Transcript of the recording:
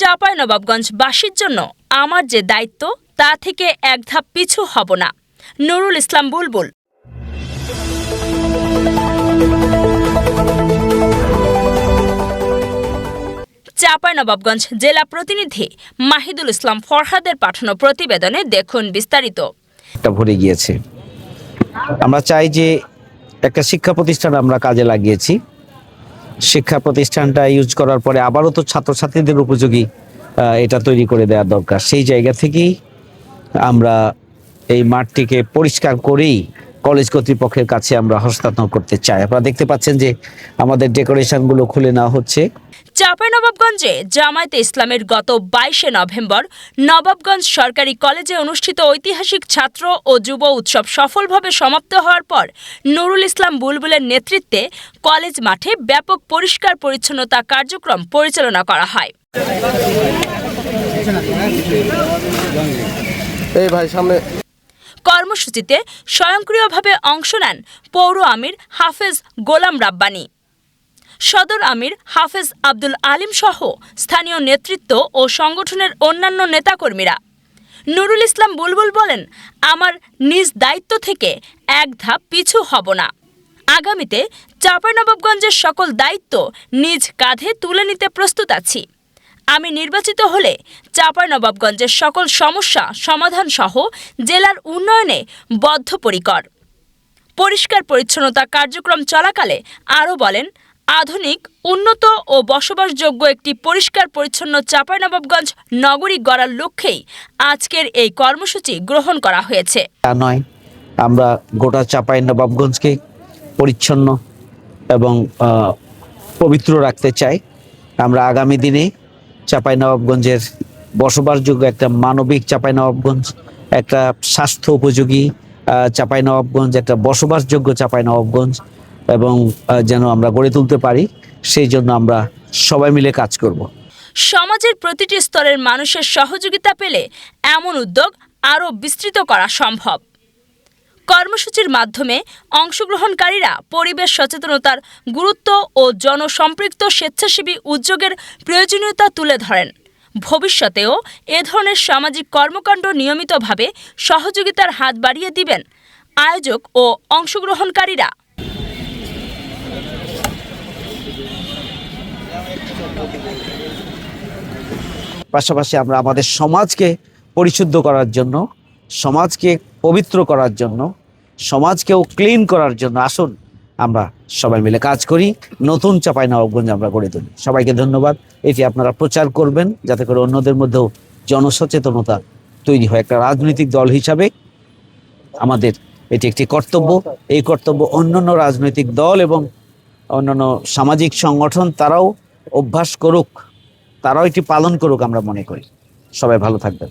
চাঁপাই নবাবগঞ্জবাসীর জন্য আমার যে দায়িত্ব, তা থেকে এক ধাপ পিছু হব না। নুরুল ইসলাম বুলবুল। চাঁপাইনবাবগঞ্জ জেলা প্রতিনিধি মাহিদুল ইসলাম ফরহাদের পাঠানো প্রতিবেদনে দেখুন বিস্তারিত। ভরে গিয়েছে। আমরা চাই যে একটা শিক্ষা প্রতিষ্ঠান আমরা কাজে লাগিয়েছি। শিক্ষা প্রতিষ্ঠানটা ইউজ করার পরে আবারও তো ছাত্রছাত্রীদের উপযোগী এটা তৈরি করে দেওয়া দরকার। সেই জায়গা থেকেই আমরা এই মাঠটিকে পরিষ্কার করেই কলেজ কর্তৃপক্ষের কাছে আমরা হস্তান্তর করতে চাই। আপনারা দেখতে পাচ্ছেন যে আমাদের ডেকোরেশনগুলো খুলে নেওয়া হচ্ছে। চাঁপাইনবাবগঞ্জে জামায়াতে ইসলামের গত বাইশে নভেম্বর নবাবগঞ্জ সরকারি কলেজে অনুষ্ঠিত ঐতিহাসিক ছাত্র ও যুব উৎসব সফলভাবে সমাপ্ত হওয়ার পর নুরুল ইসলাম বুলবুলের নেতৃত্বে কলেজ মাঠে ব্যাপক পরিষ্কার পরিচ্ছন্নতা কার্যক্রম পরিচালনা করা হয়। এই ভাই সামনে। কর্মসূচিতে স্বয়ংক্রিয়ভাবে অংশ নেন পৌর আমির হাফেজ গোলাম রাব্বানি। সদর আমির হাফেজ আব্দুল আলিম সহ স্থানীয় নেতৃত্ব ও সংগঠনের অন্যান্য নেতাকর্মীরা। নুরুল ইসলাম বুলবুল বলেন, আমার নিজ দায়িত্ব থেকে এক ধাপ পিছু হব না। আগামীতে চাঁপাইনবাবগঞ্জের সকল দায়িত্ব নিজ কাঁধে তুলে নিতে প্রস্তুত আছি। আমি নির্বাচিত হলে চাঁপাইনবাবগঞ্জের সকল সমস্যা সমাধান সহ জেলার উন্নয়নে বদ্ধপরিকর। পরিষ্কার পরিচ্ছন্নতা কার্যক্রম চলাকালে আরও বলেন আধুনিক, উন্নত ও বসবাসযোগ্য একটি পরিষ্কার পরিচ্ছন্ন চাঁপাইনবাবগঞ্জ নগরী গড়ার লক্ষ্যেই আজকের এই কর্মসূচি গ্রহণ করা হয়েছে। তা নয়, আমরা গোটা চাপাই নবাবগঞ্জকে পরিচ্ছন্ন এবং পবিত্র রাখতে চাই। আমরা আগামী দিনে চাপাই নবাবগঞ্জের বসবাসযোগ্য একটা মানবিক চাপাই নবাবগঞ্জ একটা স্বাস্থ্য উপযোগী চাপাই নবাবগঞ্জ একটা বসবাসযোগ্য চাপাই নবাবগঞ্জ এবং যেন আমরা গড়ে তুলতে পারি, সেই জন্য আমরা সবাই মিলে কাজ করব। সমাজের প্রতিটি স্তরের মানুষের সহযোগিতা পেলে এমন উদ্যোগ আরও বিস্তৃত করা সম্ভব। কর্মসূচির মাধ্যমে অংশগ্রহণকারীরা পরিবেশ সচেতনতার গুরুত্ব ও জনসম্পৃক্ত স্বেচ্ছাসেবী উদ্যোগের প্রয়োজনীয়তা তুলে ধরেন। ভবিষ্যতেও এ ধরনের সামাজিক কর্মকাণ্ড নিয়মিতভাবে সহযোগিতার হাত বাড়িয়ে দিবেন। আয়োজক ও অংশগ্রহণকারীরা পাশাপাশি আমরা আমাদের সমাজকে পরিশুদ্ধ করার জন্য, সমাজকে পবিত্র করার জন্য, সমাজকেও ক্লিন করার জন্য আসুন আমরা সবাই মিলে কাজ করি। নতুন চাপাই নবাবগঞ্জ আমরা গড়ে তুলি। সবাইকে ধন্যবাদ। এটি আপনারা প্রচার করবেন যাতে করে অন্যদের মধ্যেও জনসচেতনতা তৈরি হয়। একটা রাজনৈতিক দল হিসাবে আমাদের এটি একটি কর্তব্য। এই কর্তব্য অন্যান্য রাজনৈতিক দল এবং অন্যান্য সামাজিক সংগঠন, তারাও অভ্যাস করুক, তারাও এটি পালন করুক আমরা মনে করি। সবাই ভালো থাকবেন।